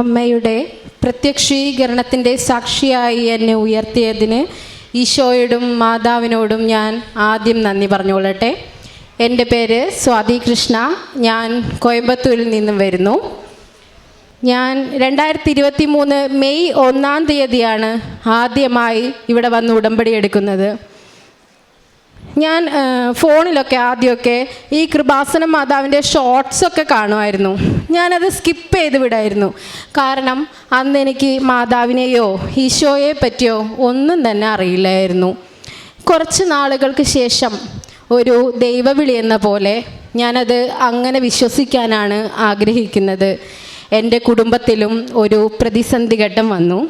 അമ്മയുടെ പ്രത്യക്ഷീകരണത്തിന്റെ സാക്ഷിയായി എന്നെ ഉയർത്തിയതിന് ഈശോയോടും മാതാവിനോടും ഞാൻ ആദ്യം നന്ദി പറഞ്ഞുകൊള്ളട്ടെ. എന്റെ പേര് സ്വാതി കൃഷ്ണ. ഞാൻ കോയമ്പത്തൂരിൽ നിന്നും വരുന്നു. ഞാൻ രണ്ടായിരത്തി ഇരുപത്തി മൂന്ന് മെയ് ഒന്നാം തീയതിയാണ് ആദ്യമായി ഇവിടെ വന്ന് ഉടമ്പടി എടുക്കുന്നത്. ഞാൻ ഫോണിലൊക്കെ ആദ്യമൊക്കെ ഈ കൃപാസന മാതാവിന്റെ ഷോർട്സൊക്കെ കാണുമായിരുന്നു. ഞാനത് സ്കിപ്പ് ചെയ്ത് വിടായിരുന്നു. കാരണം അന്ന് എനിക്ക് മാതാവിനെയോ ഈശോയെ പറ്റിയോ ഒന്നും തന്നെ അറിയില്ലായിരുന്നു. കുറച്ച് നാളുകൾക്ക് ശേഷം ഒരു ദൈവവിളി എന്ന പോലെ ഞാനത് അങ്ങനെ വിശ്വസിക്കാനാണ് ആഗ്രഹിക്കുന്നത്. എന്റെ കുടുംബത്തിലും ഒരു പ്രതിസന്ധി ഘട്ടം വന്നു.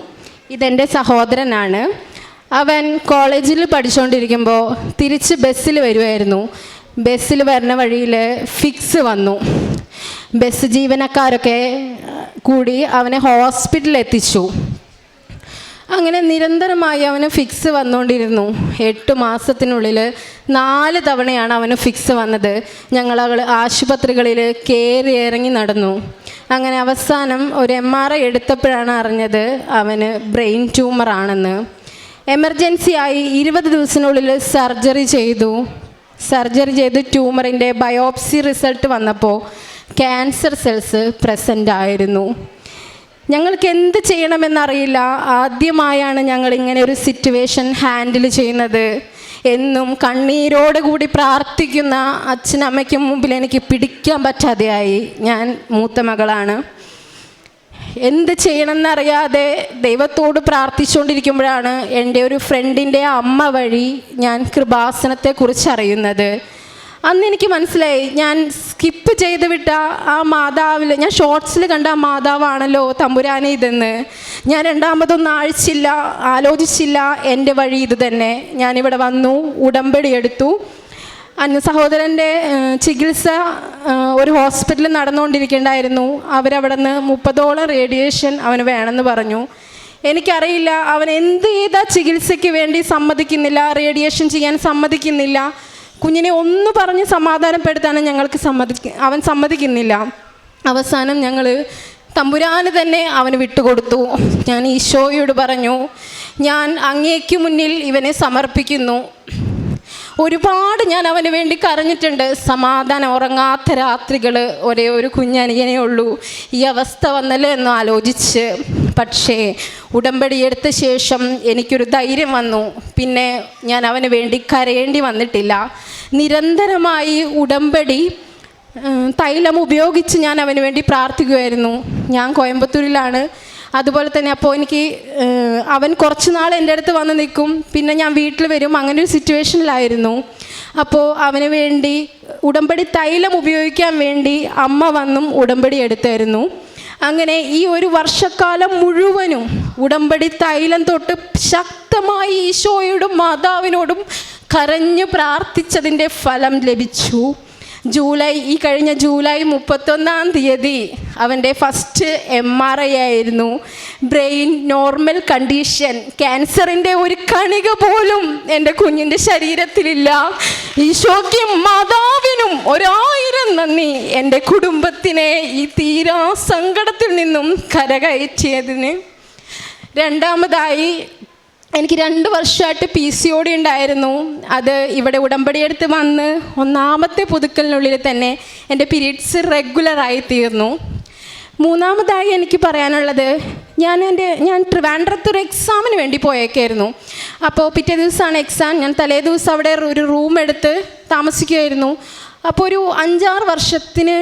ഇതെന്റെ സഹോദരനാണ്. അവൻ കോളേജിൽ പഠിച്ചുകൊണ്ടിരിക്കുമ്പോൾ തിരിച്ച് ബസ്സിൽ വരുമായിരുന്നു ബസ്സിൽ വരുന്ന വഴിയിൽ ഫിക്സ് വന്നു. ബസ് ജീവനക്കാരൊക്കെ കൂടി അവനെ ഹോസ്പിറ്റലിൽ എത്തിച്ചു. അങ്ങനെ നിരന്തരമായി അവന് ഫിക്സ് വന്നുകൊണ്ടിരുന്നു. എട്ട് മാസത്തിനുള്ളിൽ നാല് തവണയാണ് അവന് ഫിക്സ് വന്നത്. ഞങ്ങൾ അവൾ ആശുപത്രികളിൽ കയറി ഇറങ്ങി നടന്നു. അങ്ങനെ അവസാനം ഒരു എം ആർ ഐ എടുത്തപ്പോഴാണ് അറിഞ്ഞത് അവന് ബ്രെയിൻ ട്യൂമറാണെന്ന്. എമർജൻസി ആയി ഇരുപത് ദിവസത്തിനുള്ളിൽ സർജറി ചെയ്തു. സർജറി ചെയ്ത് ട്യൂമറിന്റെ ബയോപ്സി റിസൾട്ട് വന്നപ്പോൾ ക്യാൻസർ സെൽസ് പ്രസന്റ് ആയിരുന്നു ഞങ്ങൾക്ക് എന്ത് ചെയ്യണമെന്നറിയില്ല. ആദ്യമായാണ് ഞങ്ങൾ ഇങ്ങനെ ഒരു സിറ്റുവേഷൻ ഹാൻഡിൽ ചെയ്യുന്നത്. എന്നും കണ്ണീരോടുകൂടി പ്രാർത്ഥിക്കുന്ന അച്ഛനമ്മയ്ക്കും മുമ്പിൽ എനിക്ക് പിടിക്കാൻ പറ്റാതെയായി. ഞാൻ മൂത്ത മകളാണ്. എന്ത് ചെയ്യണമെന്നറിയാതെ ദൈവത്തോട് പ്രാർത്ഥിച്ചുകൊണ്ടിരിക്കുമ്പോഴാണ് എന്റെ ഒരു ഫ്രണ്ടിന്റെ അമ്മ വഴി ഞാൻ കൃപാസനത്തെക്കുറിച്ച് അറിയുന്നത്. അന്ന് എനിക്ക് മനസ്സിലായി ഞാൻ സ്കിപ്പ് ചെയ്ത് വിട്ട ആ മാതാവിൽ ഞാൻ ഷോർട്സിൽ കണ്ട ആ മാതാവാണല്ലോ തമ്പുരാനെ ഇതെന്ന്. ഞാൻ രണ്ടാമതൊന്നും ആഴ്ചില്ല ആലോചിച്ചില്ല എന്റെ വഴി ഇത് തന്നെ. ഞാനിവിടെ വന്നു ഉടമ്പടി എടുത്തു. അന്ന് സഹോദരന്റെ ചികിത്സ ഒരു ഹോസ്പിറ്റലിൽ നടന്നുകൊണ്ടിരിക്കേണ്ടായിരുന്നു. അവരവിടെ നിന്ന് മുപ്പതോളം റേഡിയേഷൻ അവന് വേണമെന്ന് പറഞ്ഞു. എനിക്കറിയില്ല അവൻ എന്ത് ചെയ്ത ചികിത്സയ്ക്ക് വേണ്ടി സമ്മതിക്കുന്നില്ല റേഡിയേഷൻ ചെയ്യാൻ സമ്മതിക്കുന്നില്ല. കുഞ്ഞിനെ ഒന്ന് പറഞ്ഞ് സമാധാനപ്പെടുത്താനും ഞങ്ങൾക്ക് സമ്മതിക്ക അവൻ സമ്മതിക്കുന്നില്ല. അവസാനം ഞങ്ങൾ തമ്പുരാന് തന്നെ അവന് വിട്ടുകൊടുത്തു. ഞാൻ ഈശോയോട് പറഞ്ഞു ഞാൻ അങ്ങേക്ക് മുന്നിൽ ഇവനെ സമർപ്പിക്കുന്നു. ഒരുപാട് ഞാൻ അവന് വേണ്ടി കരഞ്ഞിട്ടുണ്ട്. സമാധാനം ഉറങ്ങാത്ത രാത്രികൾ ഒരേ ഒരു കുഞ്ഞനിയനേ ഉള്ളൂ. ഈ അവസ്ഥ വന്നല്ലോ എന്ന് ആലോചിച്ച്. പക്ഷേ ഉടമ്പടി എടുത്ത ശേഷം എനിക്കൊരു ധൈര്യം വന്നു. പിന്നെ ഞാൻ അവന് വേണ്ടി കരയേണ്ടി വന്നിട്ടില്ല. നിരന്തരമായി ഉടമ്പടി തൈലം ഉപയോഗിച്ച് ഞാൻ അവന് വേണ്ടി പ്രാർത്ഥിക്കുമായിരുന്നു ഞാൻ കോയമ്പത്തൂരിലാണ്. അതുപോലെ തന്നെ അപ്പോൾ എനിക്ക് അവൻ കുറച്ച് നാൾ എന്റെ അടുത്ത് വന്ന് നിൽക്കും. പിന്നെ ഞാൻ വീട്ടിൽ വരും. അങ്ങനെ ഒരു സിറ്റുവേഷനിലായിരുന്നു. അപ്പോൾ അവന് വേണ്ടി ഉടമ്പടി തൈലം ഉപയോഗിക്കാൻ വേണ്ടി അമ്മ വന്നും ഉടമ്പടി എടുത്തായിരുന്നു. അങ്ങനെ ഈ ഒരു വർഷക്കാലം മുഴുവനും ഉടമ്പടി തൈലം തൊട്ട് ശക്തമായി ഈശോയോടും മാതാവിനോടും കരഞ്ഞു പ്രാർത്ഥിച്ചതിന്റെ ഫലം ലഭിച്ചു. ജൂലൈ ഈ കഴിഞ്ഞ ജൂലൈ മുപ്പത്തൊന്നാം തീയതി അവന്റെ ഫസ്റ്റ് എം ആർ ഐ ആയിരുന്നു. Brain normal condition. ക്യാൻസറിന്റെ ഒരു കണിക പോലും എന്റെ കുഞ്ഞിന്റെ ശരീരത്തിലില്ല. ഈശോയ്ക്കും മാതാവിനും ഒരായിരം നന്ദി. എന്റെ കുടുംബത്തിനെ ഈ തീരാ സങ്കടത്തിൽ നിന്നും കരകയറ്റിയതിന്. രണ്ടാമതായി എനിക്ക് രണ്ട് വർഷമായിട്ട് പി സി ഡി ഉണ്ടായിരുന്നു. അത് ഇവിടെ ഉടമ്പടിയെടുത്ത് വന്ന് ഒന്നാമത്തെ പുതുക്കലിനുള്ളിൽ തന്നെ എന്റെ പീരീഡ്സ് റെഗുലറായി തീർന്നു. മൂന്നാമതായി എനിക്ക് പറയാനുള്ളത് ഞാൻ എന്റെ ഞാൻ ട്രിവാൻഡ്രത്ത് ഒരു എക്സാമിന് വേണ്ടി പോയേക്കായിരുന്നു. അപ്പോൾ പിറ്റേ ദിവസമാണ് എക്സാം ഞാൻ തലേ ദിവസം അവിടെ ഒരു റൂം എടുത്ത് താമസിക്കുമായിരുന്നു അപ്പോൾ ഒരു അഞ്ചാറ് വർഷത്തിന്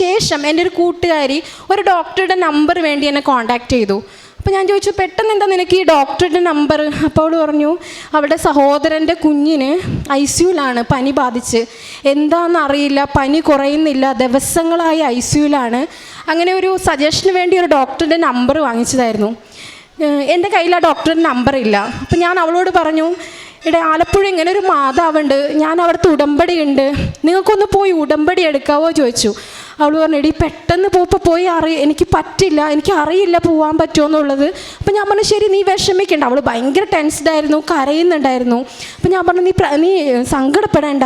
ശേഷം എന്റെ ഒരു കൂട്ടുകാരി ഒരു ഡോക്ടറുടെ നമ്പർ വേണ്ടി എന്നെ കോൺടാക്റ്റ് ചെയ്തു. അപ്പോൾ ഞാൻ ചോദിച്ചു പെട്ടെന്ന് എന്താ നിനക്ക് ഈ ഡോക്ടറുടെ നമ്പർ? അപ്പോൾ അവൾ പറഞ്ഞു അവളുടെ സഹോദരന്റെ കുഞ്ഞിന് ഐ സിയുലാണ് പനി ബാധിച്ച്. എന്താണെന്നറിയില്ല പനി കുറയുന്നില്ല ദിവസങ്ങളായി ഐ സിയുലാണ് അങ്ങനെ ഒരു സജഷന് വേണ്ടി ഒരു ഡോക്ടറുടെ നമ്പർ വാങ്ങിച്ചതായിരുന്നു. എന്റെ കയ്യിൽ ആ ഡോക്ടറുടെ നമ്പർ ഇല്ല. അപ്പം ഞാൻ അവളോട് പറഞ്ഞു ഇവിടെ ആലപ്പുഴ ഇങ്ങനെ ഒരു മാതാവുണ്ട്. ഞാൻ അവിടുത്തെ ഉടമ്പടി ഉണ്ട്. നിങ്ങൾക്കൊന്ന് പോയി ഉടമ്പടി എടുക്കാവോ? ചോദിച്ചു. അവൾ പറഞ്ഞു എടി പെട്ടെന്ന് പോപ്പോൾ പോയി അറി എനിക്ക് പറ്റില്ല എനിക്ക് അറിയില്ല പോകാൻ പറ്റുമോ എന്നുള്ളത് അപ്പം ഞാൻ പറഞ്ഞു ശരി നീ വിഷമിക്കണ്ട. അവൾ ഭയങ്കര ടെൻസ്ഡായിരുന്നു കരയുന്നുണ്ടായിരുന്നു. അപ്പം ഞാൻ പറഞ്ഞു നീ നീ സങ്കടപ്പെടേണ്ട.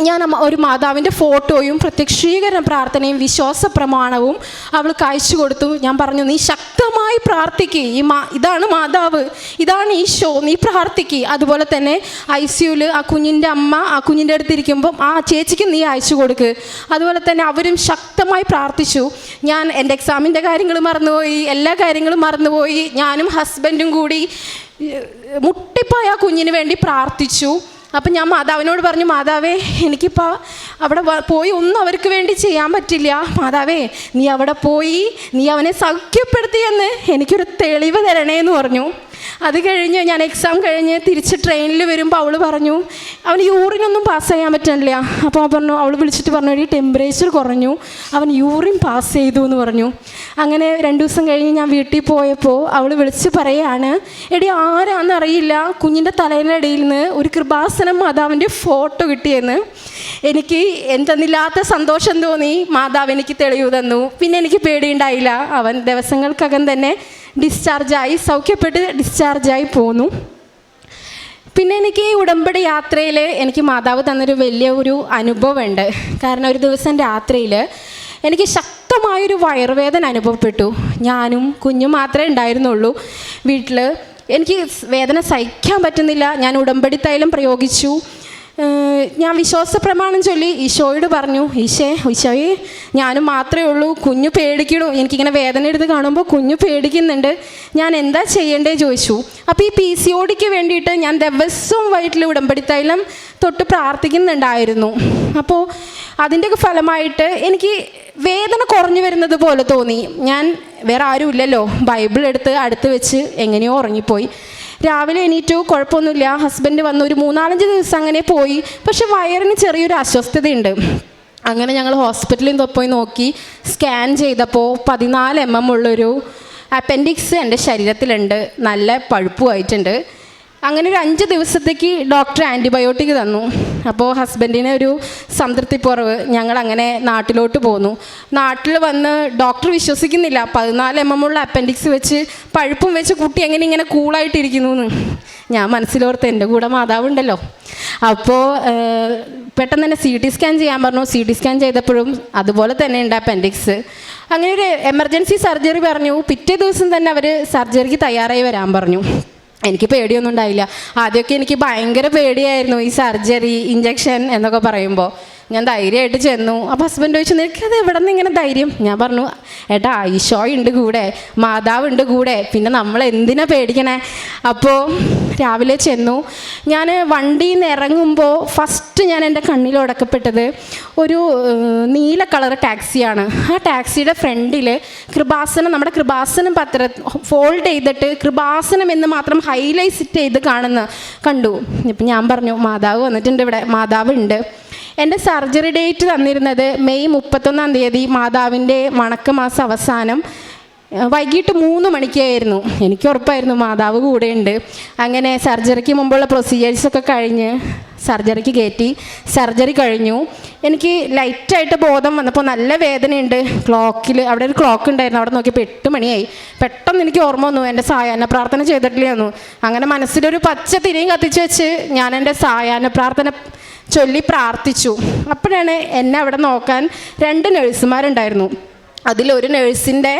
ഞാൻ ഒരു മാതാവിന്റെ ഫോട്ടോയും പ്രത്യക്ഷീകരണ പ്രാർത്ഥനയും വിശ്വാസ പ്രമാണവും അവൾക്ക് അയച്ചു കൊടുത്തു. ഞാൻ പറഞ്ഞു നീ ശക്തമായി പ്രാർത്ഥിക്കുക ഈ മാ ഇതാണ് മാതാവ്. ഇതാണ് ഈശോ. നീ പ്രാർത്ഥിക്കുക അതുപോലെ തന്നെ ഐ സിയുയിൽ ആ കുഞ്ഞിന്റെ അമ്മ ആ കുഞ്ഞിന്റെ അടുത്തിരിക്കുമ്പം ആ ചേച്ചിക്ക് നീ അയച്ചു കൊടുക്ക്. അതുപോലെ തന്നെ അവരും ശക്തമായി പ്രാർത്ഥിച്ചു. ഞാൻ എന്റെ എക്സാമിന്റെ കാര്യങ്ങൾ മറന്നുപോയി. എല്ലാ കാര്യങ്ങളും മറന്നുപോയി. ഞാനും ഹസ്ബൻഡും കൂടി മുട്ടിപ്പോയ കുഞ്ഞിന് വേണ്ടി പ്രാർത്ഥിച്ചു. അപ്പം ഞാൻ മാതാവിനോട് പറഞ്ഞു മാതാവേ എനിക്കിപ്പോൾ അവിടെ പോയി ഒന്നും അവർക്ക് വേണ്ടി ചെയ്യാൻ പറ്റില്ല. മാതാവേ നീ അവിടെ പോയി നീ അവനെ സൗഖ്യപ്പെടുത്തിയെന്ന് എനിക്കൊരു തെളിവ് തരണേ എന്ന് പറഞ്ഞു. അത് കഴിഞ്ഞ് ഞാൻ എക്സാം കഴിഞ്ഞ് തിരിച്ച് ട്രെയിനിൽ വരുമ്പോൾ അവൾ പറഞ്ഞു അവന് യൂറിനൊന്നും പാസ് ചെയ്യാൻ പറ്റണില്ല. അപ്പോൾ അവൻ പറഞ്ഞു അവൾ വിളിച്ചിട്ട് പറഞ്ഞു ഈ ടെമ്പറേച്ചർ കുറഞ്ഞു. അവൻ യൂറിൻ പാസ് ചെയ്തു എന്ന് പറഞ്ഞു. അങ്ങനെ രണ്ട് ദിവസം കഴിഞ്ഞ് ഞാൻ വീട്ടിൽ പോയപ്പോൾ അവൾ വിളിച്ച് പറയാണ് എടി ആരാന്നറിയില്ല കുഞ്ഞിന്റെ തലേനടിയിൽ നിന്ന് ഒരു കൃപാസനം മാതാവിന്റെ ഫോട്ടോ കിട്ടിയെന്ന്. എനിക്ക് എന്തെന്നില്ലാത്ത സന്തോഷം തോന്നി. മാതാവ് എനിക്ക് തെളിവ് തന്നു. പിന്നെ എനിക്ക് പേടിയുണ്ടായില്ല. അവൻ ദിവസങ്ങൾക്കകം തന്നെ ഡിസ്ചാർജായി സൗഖ്യപ്പെട്ട് ഡിസ്ചാർജായി പോന്നു. പിന്നെ എനിക്ക് ഈ ഉടമ്പടി യാത്രയിൽ എനിക്ക് മാതാവ് തന്നൊരു വലിയ ഒരു അനുഭവമുണ്ട്. കാരണം ഒരു ദിവസം രാത്രിയിൽ എനിക്ക് ശക്തമായൊരു വയറുവേദന അനുഭവപ്പെട്ടു. ഞാനും കുഞ്ഞും മാത്രമേ ഉണ്ടായിരുന്നുള്ളൂ. വീട്ടിൽ എനിക്ക് വേദന സഹിക്കാൻ പറ്റുന്നില്ല. ഞാൻ ഉടമ്പടി തൈലം പ്രയോഗിച്ചു. ഞാൻ വിശ്വാസ പ്രമാണം ചൊല്ലി ഈശോയോട് പറഞ്ഞു ഈശേ ഈശോയെ ഞാനും മാത്രമേ ഉള്ളൂ കുഞ്ഞു പേടിക്കണു. എനിക്കിങ്ങനെ വേദന എടുത്ത് കാണുമ്പോൾ കുഞ്ഞു പേടിക്കുന്നുണ്ട്. ഞാൻ എന്താ ചെയ്യേണ്ടേ ചോദിച്ചു. അപ്പോൾ ഈ പി സി ഒടിക്ക് വേണ്ടിയിട്ട് ഞാൻ ദിവസവും വൈകിട്ടിൽ ഉടമ്പടിത്തൈലം തൊട്ട് പ്രാർത്ഥിക്കുന്നുണ്ടായിരുന്നു. അപ്പോൾ അതിന്റെയൊക്കെ ഫലമായിട്ട് എനിക്ക് വേദന കുറഞ്ഞു വരുന്നത് പോലെ തോന്നി. ഞാൻ വേറെ ആരും ഇല്ലല്ലോ ബൈബിൾ എടുത്ത് അടുത്ത് വെച്ച് എങ്ങനെയോ ഉറങ്ങിപ്പോയി. രാവിലെ എണീറ്റു കുഴപ്പമൊന്നുമില്ല. ഹസ്ബൻഡ് വന്ന് ഒരു മൂന്നാലഞ്ച് ദിവസം അങ്ങനെ പോയി. പക്ഷെ വയറിന് ചെറിയൊരു അസ്വസ്ഥതയുണ്ട്. അങ്ങനെ ഞങ്ങൾ ഹോസ്പിറ്റലിൽ പോയി നോക്കി. സ്കാൻ ചെയ്തപ്പോൾ പതിനാല് എം എം ഉള്ളൊരു അപ്പൻഡിക്സ് എന്റെ ശരീരത്തിലുണ്ട്. നല്ല പഴുപ്പുമായിട്ടുണ്ട്. അങ്ങനെ ഒരു അഞ്ച് ദിവസത്തേക്ക് ഡോക്ടർ ആന്റിബയോട്ടിക് തന്നു. അപ്പോൾ ഹസ്ബൻഡിന് ഒരു സംതൃപ്തിക്കുറവ്. ഞങ്ങൾ അങ്ങനെ നാട്ടിലോട്ട് പോന്നു. നാട്ടിൽ വന്ന് ഡോക്ടർ വിശ്വസിക്കുന്നില്ല. പതിനാല് എം എം ഉള്ള അപ്പൻഡിക്സ് വെച്ച് പഴുപ്പും വെച്ച് കുട്ടി എങ്ങനെ ഇങ്ങനെ കൂളായിട്ടിരിക്കുന്നു എന്ന്. ഞാൻ മനസ്സിലോർത്ത് എന്റെ കൂടെ മാതാവുണ്ടല്ലോ. അപ്പോൾ പെട്ടെന്ന് തന്നെ സി ടി സ്കാൻ ചെയ്യാൻ പറഞ്ഞു. സി ടി സ്കാൻ ചെയ്തപ്പോഴും അതുപോലെ തന്നെ ഉണ്ട് അപ്പൻഡിക്സ് അങ്ങനെ ഒരു എമർജൻസി സർജറി പറഞ്ഞു. പിറ്റേ ദിവസം തന്നെ അവർ സർജറിക്ക് തയ്യാറായി വരാൻ പറഞ്ഞു. എനിക്ക് പേടിയൊന്നും ഉണ്ടായില്ല. ആദ്യമൊക്കെ എനിക്ക് ഭയങ്കര പേടിയായിരുന്നു ഈ സർജറി ഇഞ്ചക്ഷൻ എന്നൊക്കെ പറയുമ്പോൾ ഞാൻ ധൈര്യമായിട്ട് ചെന്നു. അപ്പോൾ ഹസ്ബൻഡ് ചോദിച്ചു നിനക്കത് എവിടെ നിന്ന് ഇങ്ങനെ ധൈര്യം? ഞാൻ പറഞ്ഞു ഏട്ടാ ഉണ്ട് കൂടെ മാതാവ് ഉണ്ട് കൂടെ പിന്നെ നമ്മൾ എന്തിനാ പേടിക്കണേ? അപ്പോൾ രാവിലെ ചെന്നു. ഞാൻ വണ്ടിയിൽ നിന്ന് ഇറങ്ങുമ്പോൾ ഫസ്റ്റ് ഞാൻ എന്റെ കണ്ണിൽ ഉടക്കപ്പെട്ടത് ഒരു നീല കളർ ടാക്സിയാണ് ആ ടാക്സിയുടെ ഫ്രണ്ടിൽ കൃപാസനം നമ്മുടെ കൃപാസനം പത്ര ഫോൾഡ് ചെയ്തിട്ട് കൃപാസനം എന്ന് മാത്രം ഹൈലൈറ്റ് ചെയ്ത് കാണുന്ന കണ്ടു. ഇപ്പം ഞാൻ പറഞ്ഞു മാതാവ് വന്നിട്ടുണ്ട് ഇവിടെ മാതാവ് ഉണ്ട് എന്റെ സർജറി ഡേറ്റ് തന്നിരുന്നത് മെയ് മുപ്പത്തൊന്നാം തീയതി മാതാവിന്റെ മാസം അവസാനം. വൈകിട്ട് മൂന്ന് മണിക്കായിരുന്നു. എനിക്ക് ഉറപ്പായിരുന്നു മാതാവ് കൂടെയുണ്ട്. അങ്ങനെ സർജറിക്ക് മുമ്പുള്ള പ്രൊസീജിയേഴ്സൊക്കെ കഴിഞ്ഞ് സർജറിക്ക് കയറ്റി. സർജറി കഴിഞ്ഞു. എനിക്ക് ലൈറ്റായിട്ട് ബോധം വന്നപ്പോൾ നല്ല വേദനയുണ്ട്. ക്ലോക്കിൽ അവിടെ ഒരു ക്ലോക്ക് ഉണ്ടായിരുന്നു. അവിടെ നോക്കിയപ്പോൾ എട്ട് മണിയായി. പെട്ടെന്ന് എനിക്ക് ഓർമ്മ വന്നു. എന്റെ സായാഹ്ന പ്രാർത്ഥന ചെയ്തിട്ടില്ലായിരുന്നു. അങ്ങനെ മനസ്സിലൊരു പച്ച തിരിയും കത്തിച്ച് വെച്ച് ഞാൻ എന്റെ സായാഹ്ന പ്രാർത്ഥന ചൊല്ലി പ്രാർത്ഥിച്ചു. അപ്പോഴാണ് എന്നെ അവിടെ നോക്കാൻ രണ്ട് നഴ്സുമാരുണ്ടായിരുന്നു അതിലൊരു നഴ്സിന്റെ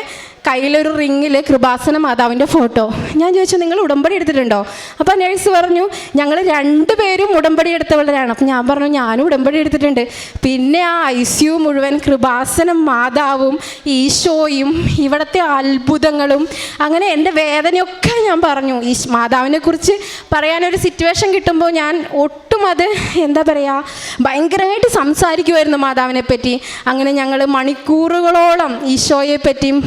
കയ്യിലൊരു റിങ്ങിൽ കൃപാസന മാതാവിന്റെ ഫോട്ടോ. ഞാൻ ചോദിച്ചു നിങ്ങൾ ഉടമ്പടി എടുത്തിട്ടുണ്ടോ? അപ്പോൾ നേഴ്സ് പറഞ്ഞു ഞങ്ങൾ രണ്ടുപേരും ഉടമ്പടി എടുത്തവളരാണ് അപ്പം ഞാൻ പറഞ്ഞു ഞാനും ഉടമ്പടി എടുത്തിട്ടുണ്ട്. പിന്നെ ആ ഐ സി യു മുഴുവൻ കൃപാസനം മാതാവും ഈശോയും ഇവിടുത്തെ അത്ഭുതങ്ങളും അങ്ങനെ എന്റെ വേദനയൊക്കെ ഞാൻ പറഞ്ഞു. ഈ മാതാവിനെ കുറിച്ച് പറയാനൊരു സിറ്റുവേഷൻ കിട്ടുമ്പോൾ ഞാൻ ഒട്ടും അത് എന്താ പറയുക ഭയങ്കരമായിട്ട് സംസാരിക്കുമായിരുന്നു മാതാവിനെ പറ്റി അങ്ങനെ ഞങ്ങൾ മണിക്കൂറുകളോളം ഈശോയെ പറ്റിയും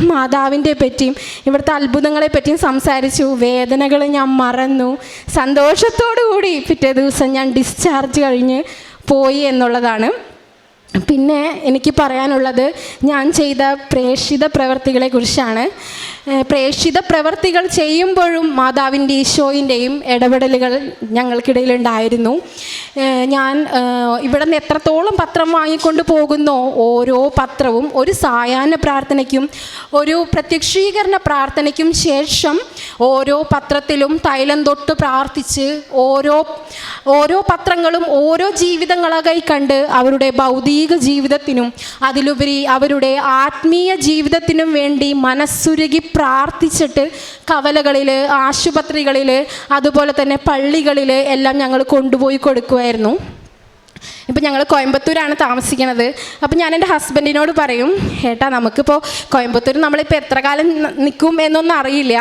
മാതാവിന്റെ പറ്റിയും ഇവിടുത്തെ അത്ഭുതങ്ങളെ പറ്റിയും സംസാരിച്ചു. വേദനകൾ ഞാൻ മറന്നു. സന്തോഷത്തോടു കൂടി പിറ്റേ ദിവസം ഞാൻ ഡിസ്ചാർജ് കഴിഞ്ഞ് പോയി എന്നുള്ളതാണ്. പിന്നെ എനിക്ക് പറയാനുള്ളത് ഞാൻ ചെയ്ത പ്രേക്ഷിത പ്രവർത്തികളെ കുറിച്ചാണ്. ഏഹ് പ്രേക്ഷിത പ്രവർത്തികൾ ചെയ്യുമ്പോഴും മാതാവിന്റെ ഈശോയിന്റെയും ഇടപെടലുകൾ ഞങ്ങൾക്കിടയിലുണ്ടായിരുന്നു. ഞാൻ ഇവിടെ നിന്ന് എത്രത്തോളം പത്രം വാങ്ങിക്കൊണ്ട് പോകുന്നോ ഓരോ പത്രവും ഒരു സായാഹ്ന പ്രാർത്ഥനയ്ക്കും ഒരു പ്രത്യക്ഷീകരണ പ്രാർത്ഥനയ്ക്കും ശേഷം ഓരോ പത്രത്തിലും തൈലം തൊട്ട് പ്രാർത്ഥിച്ച് ഓരോ ഓരോ പത്രങ്ങളും ഓരോ ജീവിതങ്ങളായി കണ്ട് അവരുടെ ഭൗതിക ജീവിതത്തിനും അതിലുപരി അവരുടെ ആത്മീയ ജീവിതത്തിനും വേണ്ടി മനസ്സുരുകി പ്രാർത്ഥിച്ചിട്ട് കവലകളിൽ ആശുപത്രികളിൽ അതുപോലെ തന്നെ പള്ളികളിൽ എല്ലാം ഞങ്ങൾ കൊണ്ടുപോയി കൊടുക്കുമായിരുന്നു ഇപ്പം ഞങ്ങൾ കോയമ്പത്തൂരാണ് താമസിക്കുന്നത് അപ്പം ഞാൻ എന്റെ ഹസ്ബൻഡിനോട് പറയും ഏട്ടാ നമുക്കിപ്പോൾ കോയമ്പത്തൂർ നമ്മളിപ്പോൾ എത്ര കാലം നിൽക്കും എന്നൊന്നും അറിയില്ല.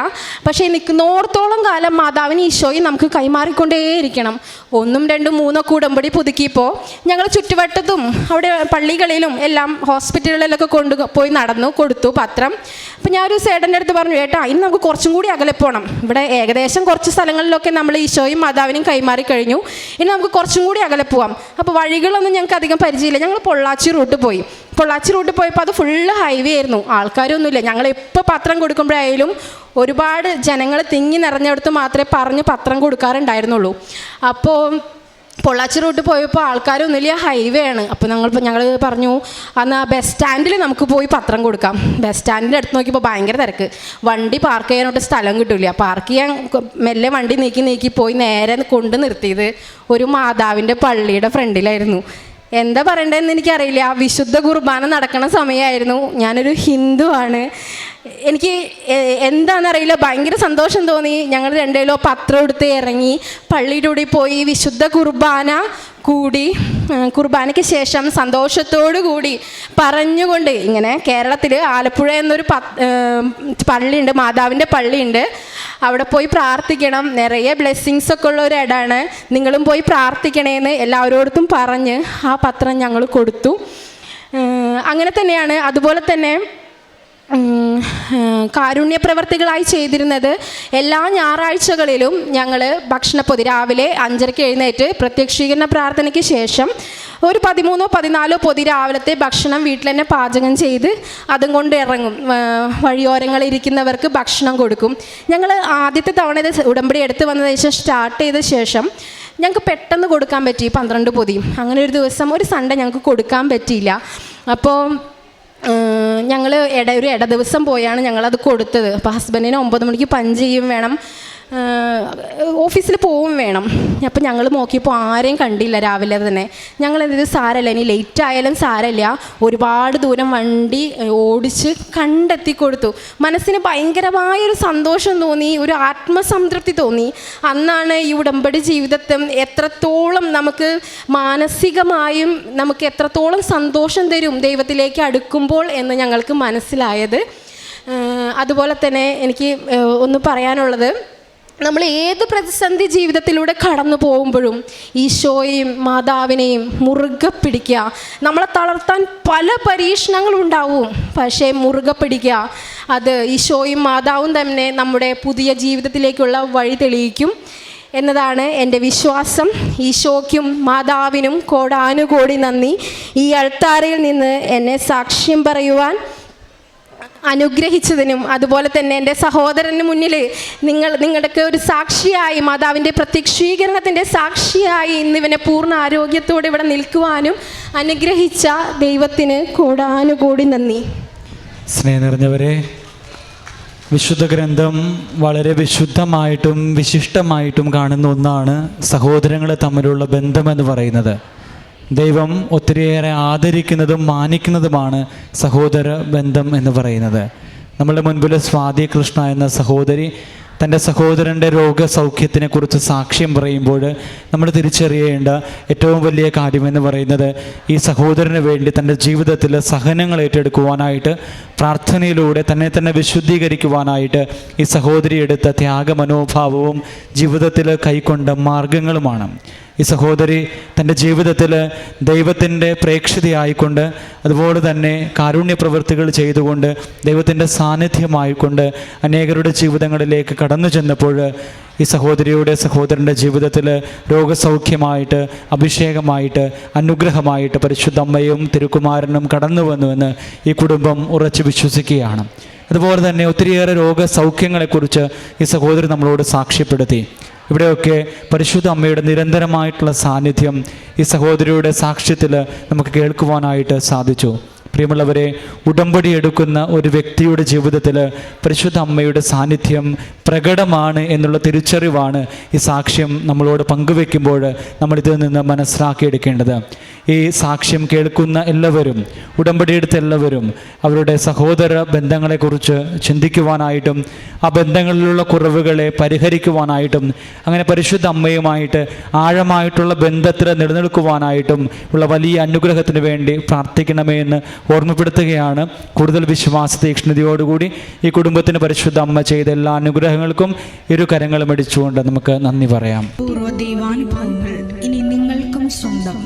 പക്ഷേ നിൽക്കുന്നോടത്തോളം കാലം മാതാവിന് ഈശോയും നമുക്ക് കൈമാറിക്കൊണ്ടേയിരിക്കണം. ഒന്നും രണ്ടും മൂന്നോ കൂടുമ്പടി പുതുക്കിയപ്പോൾ ഞങ്ങൾ ചുറ്റുവട്ടത്തും അവിടെ പള്ളികളിലും എല്ലാം ഹോസ്പിറ്റലുകളിലൊക്കെ കൊണ്ടു പോയി നടന്നു കൊടുത്തു പത്രം. അപ്പം ഞാൻ ഒരു സേടന്റെ അടുത്ത് പറഞ്ഞു ഏട്ടാ ഇന്ന് നമുക്ക് കുറച്ചും കൂടി അകലെ പോകണം ഇവിടെ ഏകദേശം കുറച്ച് സ്ഥലങ്ങളിലൊക്കെ നമ്മൾ ഈശോയും മാതാവിനും കൈമാറി കഴിഞ്ഞു. ഇനി നമുക്ക് കുറച്ചും കൂടി അകലെ പോവാം. അപ്പോൾ വഴികളൊന്നും ഞങ്ങൾക്ക് അധികം പരിചയമില്ല. ഞങ്ങൾ പൊള്ളാച്ചി റൂട്ട് പോയി. പൊള്ളാച്ചി റൂട്ട് പോയപ്പോൾ അത് ഫുള്ള് ഹൈവേ ആയിരുന്നു. ആൾക്കാരൊന്നുമില്ല. ഞങ്ങൾ എപ്പോൾ പത്രം കൊടുക്കുമ്പോഴായാലും ഒരുപാട് ജനങ്ങൾ തിങ്ങി നിറഞ്ഞെടുത്ത് മാത്രമേ പറഞ്ഞ് പത്രം കൊടുക്കാറുണ്ടായിരുന്നുള്ളൂ. അപ്പോൾ പൊള്ളാച്ചി റൂട്ട് പോയപ്പോൾ ആൾക്കാരൊന്നുമില്ല ഹൈവേ ആണ്. അപ്പോൾ ഞങ്ങൾ ഞങ്ങൾ പറഞ്ഞു അന്ന് ബസ് സ്റ്റാൻഡിൽ നമുക്ക് പോയി പത്രം കൊടുക്കാം. ബസ് സ്റ്റാൻഡിന്റെ അടുത്ത് നോക്കിയപ്പോൾ ഭയങ്കര തിരക്ക്. വണ്ടി പാർക്ക് ചെയ്യാനോട്ട് സ്ഥലം കിട്ടില്ല. പാർക്ക് ചെയ്യാൻ മെല്ലെ വണ്ടി നീക്കി നീക്കി പോയി നേരെ കൊണ്ട് നിർത്തിയത് ഒരു മാതാവിന്റെ പള്ളിയുടെ ഫ്രണ്ടിലായിരുന്നു. എന്താ പറയണ്ടതെന്ന് എനിക്കറിയില്ല. വിശുദ്ധ കുർബാന നടക്കണ സമയമായിരുന്നു ഞാനൊരു ഹിന്ദു ആണ് എനിക്ക് എന്താണെന്നറിയില്ല. ഭയങ്കര സന്തോഷം തോന്നി. ഞങ്ങൾ രണ്ടേലോ പത്രം എടുത്ത് ഇറങ്ങി പള്ളിയിലൂടെ പോയി വിശുദ്ധ കുർബാന കൂടി കുർബാനയ്ക്ക് ശേഷം സന്തോഷത്തോടു കൂടി പറഞ്ഞുകൊണ്ട് ഇങ്ങനെ കേരളത്തിൽ ആലപ്പുഴ എന്നൊരു പള്ളിയുണ്ട് മാതാവിന്റെ പള്ളിയുണ്ട്. അവിടെ പോയി പ്രാർത്ഥിക്കണം. നിറയെ ബ്ലെസ്സിങ്സ് ഒക്കെ ഉള്ള ഒരു ഇടമാണ് നിങ്ങളും പോയി പ്രാർത്ഥിക്കണേന്ന് എല്ലാവരോടത്തും പറഞ്ഞ് ആ പത്രം ഞങ്ങൾ കൊടുത്തു. അങ്ങനെ തന്നെയാണ്. അതുപോലെ തന്നെ കാരുണ്യ പ്രവർത്തികളായി ചെയ്തിരുന്നത് എല്ലാ ഞായറാഴ്ചകളിലും ഞങ്ങൾ ഭക്ഷണപ്പൊതി രാവിലെ അഞ്ചരയ്ക്ക് എഴുന്നേറ്റ് പ്രത്യക്ഷീകരണ പ്രാർത്ഥനയ്ക്ക് ശേഷം ഒരു പതിമൂന്നോ പതിനാലോ പൊതി രാവിലത്തെ ഭക്ഷണം വീട്ടിൽ തന്നെ പാചകം ചെയ്ത് അതും കൊണ്ട് ഇറങ്ങും. വഴിയോരങ്ങളിൽ ഇരിക്കുന്നവർക്ക് ഭക്ഷണം കൊടുക്കും. ഞങ്ങൾ ആദ്യത്തെ തവണ ഇത് ഉടമ്പടി എടുത്ത് വന്നതിന് ശേഷം സ്റ്റാർട്ട് ചെയ്ത ശേഷം ഞങ്ങൾക്ക് പെട്ടെന്ന് കൊടുക്കാൻ പറ്റി പന്ത്രണ്ട് പൊതിയും. അങ്ങനെ ഒരു ദിവസം ഒരു സൺഡേ ഞങ്ങൾക്ക് കൊടുക്കാൻ പറ്റിയില്ല. അപ്പോൾ ഞങ്ങൾ ഇട ഒരു ഇട ദിവസം പോയാണ് ഞങ്ങളത് കൊടുത്തത്. അപ്പോൾ ഹസ്ബൻഡിന് ഒമ്പത് മണിക്ക് പഞ്ച് ചെയ്യും വേണം. ഓഫീസിൽ പോവും വേണം. അപ്പം ഞങ്ങൾ നോക്കിയപ്പോൾ ആരെയും കണ്ടില്ല രാവിലെ തന്നെ. ഞങ്ങൾ എന്തെങ്കിലും സാരമില്ല ഇനി ലേറ്റ് ആയാലും സാരമില്ല ഒരുപാട് ദൂരം വണ്ടി ഓടിച്ച് കണ്ടെത്തി കൊടുത്തു. മനസ്സിന് ഭയങ്കരമായൊരു സന്തോഷം തോന്നി ഒരു ആത്മസംതൃപ്തി തോന്നി. അന്നാണ് ഈ ഉടമ്പടി ജീവിതത്തെ എത്രത്തോളം നമുക്ക് മാനസികമായും നമുക്ക് എത്രത്തോളം സന്തോഷം തരും ദൈവത്തിലേക്ക് അടുക്കുമ്പോൾ എന്ന് ഞങ്ങൾക്ക് മനസ്സിലായത്. അതുപോലെ തന്നെ എനിക്ക് ഒന്ന് പറയാനുള്ളത്. നമ്മൾ ഏത് പ്രതിസന്ധി ജീവിതത്തിലൂടെ കടന്നു പോകുമ്പോഴും ഈശോയെയും മാതാവിനെയും മുറുകെ പിടിക്കുക. നമ്മളെ തളർത്താൻ പല പരീക്ഷണങ്ങളും ഉണ്ടാവും. പക്ഷേ മുറുകെ പിടിക്കുക അത് ഈശോയും മാതാവും തന്നെ നമ്മുടെ പുതിയ ജീവിതത്തിലേക്കുള്ള വഴി തെളിയിക്കും എന്നതാണ് എന്റെ വിശ്വാസം. ഈശോയ്ക്കും മാതാവിനും കോടാനുകോടി നന്ദി. ഈ അൾത്താരയിൽ നിന്ന് എന്നെ സാക്ഷ്യം പറയുവാൻ അനുഗ്രഹിച്ചതിനും അതുപോലെ തന്നെ എന്റെ സഹോദരന് മുന്നിൽ നിങ്ങൾ നിങ്ങളുടെ ഒരു സാക്ഷിയായി മാതാവിന്റെ പ്രത്യക്ഷീകരണത്തിന്റെ സാക്ഷിയായി ഇന്നിവനെ പൂർണ ആരോഗ്യത്തോടെ ഇവിടെ നിൽക്കുവാനും അനുഗ്രഹിച്ച ദൈവത്തിന് കൂടാനുകൂടി നന്ദി. സ്നേഹം നിറഞ്ഞവരെ വിശുദ്ധ ഗ്രന്ഥം വളരെ വിശുദ്ധമായിട്ടും വിശിഷ്ടമായിട്ടും കാണുന്ന ഒന്നാണ് സഹോദരങ്ങൾ തമ്മിലുള്ള ബന്ധമെന്ന് പറയുന്നത്. ദൈവം ഒത്തിരിയേറെ ആദരിക്കുന്നതും മാനിക്കുന്നതുമാണ് സഹോദര ബന്ധം എന്ന് പറയുന്നത്. നമ്മളുടെ മുൻപിൽ സ്വാതി കൃഷ്ണ എന്ന സഹോദരി തന്റെ സഹോദരന്റെ രോഗസൗഖ്യത്തിനെ കുറിച്ച് സാക്ഷ്യം പറയുമ്പോൾ നമ്മൾ തിരിച്ചറിയേണ്ട ഏറ്റവും വലിയ കാര്യമെന്ന് പറയുന്നത് ഈ സഹോദരന് വേണ്ടി തന്റെ ജീവിതത്തിൽ സഹനങ്ങൾ ഏറ്റെടുക്കുവാനായിട്ട് പ്രാർത്ഥനയിലൂടെ തന്നെ തന്നെ വിശുദ്ധീകരിക്കുവാനായിട്ട് ഈ സഹോദരി എടുത്ത ത്യാഗമനോഭാവവും ജീവിതത്തിൽ കൈക്കൊണ്ട മാർഗങ്ങളുമാണ് ഈ സഹോദരി തന്റെ ജീവിതത്തിൽ ദൈവത്തിന്റെ പ്രേക്ഷിതയായിക്കൊണ്ട് അതുപോലെ തന്നെ കാരുണ്യ പ്രവൃത്തികൾ ചെയ്തുകൊണ്ട് ദൈവത്തിന്റെ സാന്നിധ്യമായിക്കൊണ്ട് അനേകരുടെ ജീവിതങ്ങളിലേക്ക് കടന്നു ചെന്നപ്പോൾ ഈ സഹോദരിയുടെ സഹോദരന്റെ ജീവിതത്തിൽ രോഗസൗഖ്യമായിട്ട് അഭിഷേകമായിട്ട് അനുഗ്രഹമായിട്ട് പരിശുദ്ധ അമ്മയും തിരുക്കുമാരനും കടന്നു വന്നുവെന്ന് ഈ കുടുംബം ഉറച്ചു വിശ്വസിക്കുകയാണ്. അതുപോലെ തന്നെ ഒത്തിരിയേറെ രോഗസൗഖ്യങ്ങളെക്കുറിച്ച് ഈ സഹോദരി നമ്മളോട് സാക്ഷ്യപ്പെടുത്തി. ഇവിടെയൊക്കെ പരിശുദ്ധ അമ്മയുടെ നിരന്തരമായിട്ടുള്ള സാന്നിധ്യം ഈ സഹോദരിയുടെ സാക്ഷ്യത്തിൽ നമുക്ക് കേൾക്കുവാനായിട്ട് സാധിച്ചു. പ്രിയമുള്ളവരെ ഉടമ്പടി എടുക്കുന്ന ഒരു വ്യക്തിയുടെ ജീവിതത്തിൽ പരിശുദ്ധ അമ്മയുടെ സാന്നിധ്യം പ്രകടമാണ് എന്നുള്ള തിരിച്ചറിവാണ് ഈ സാക്ഷ്യം നമ്മളോട് പങ്കുവെക്കുമ്പോൾ നമ്മളിതിൽ നിന്ന് മനസ്സിലാക്കിയെടുക്കേണ്ടത്. ഈ സാക്ഷ്യം കേൾക്കുന്ന എല്ലാവരും ഉടമ്പടി എടുത്ത എല്ലാവരും അവരുടെ സഹോദര ബന്ധങ്ങളെക്കുറിച്ച് ചിന്തിക്കുവാനായിട്ടും ആ ബന്ധങ്ങളിലുള്ള കുറവുകളെ പരിഹരിക്കുവാനായിട്ടും അങ്ങനെ പരിശുദ്ധ അമ്മയുമായിട്ട് ആഴമായിട്ടുള്ള ബന്ധത്തിൽ നിലനിൽക്കുവാനായിട്ടും ഉള്ള വലിയ അനുഗ്രഹത്തിന് വേണ്ടി പ്രാർത്ഥിക്കണമേ എന്ന് ഓർമ്മപ്പെടുത്തുകയാണ്. കൂടുതൽ വിശ്വാസ തീക്ഷ്ണതയോടുകൂടി ഈ കുടുംബത്തിന് പരിശുദ്ധ അമ്മ ചെയ്ത എല്ലാ അനുഗ്രഹങ്ങൾക്കും ഇരു കരങ്ങളും അടിച്ചുകൊണ്ട് നമുക്ക് നന്ദി പറയാം. പൂർവ ഇനി നിങ്ങൾക്കും സ്വന്തം.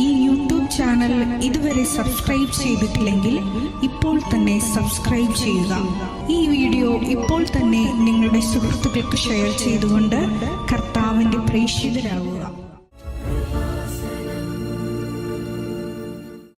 ഈ യൂട്യൂബ് ചാനൽ ഇതുവരെ സബ്സ്ക്രൈബ് ചെയ്തിട്ടില്ലെങ്കിൽ ഇപ്പോൾ തന്നെ സബ്സ്ക്രൈബ് ചെയ്യുക. ഈ വീഡിയോ ഇപ്പോൾ തന്നെ നിങ്ങളുടെ സുഹൃത്തുക്കൾക്ക് ഷെയർ ചെയ്തുകൊണ്ട് കർത്താവിന്റെ പ്രേക്ഷിതരാകുക.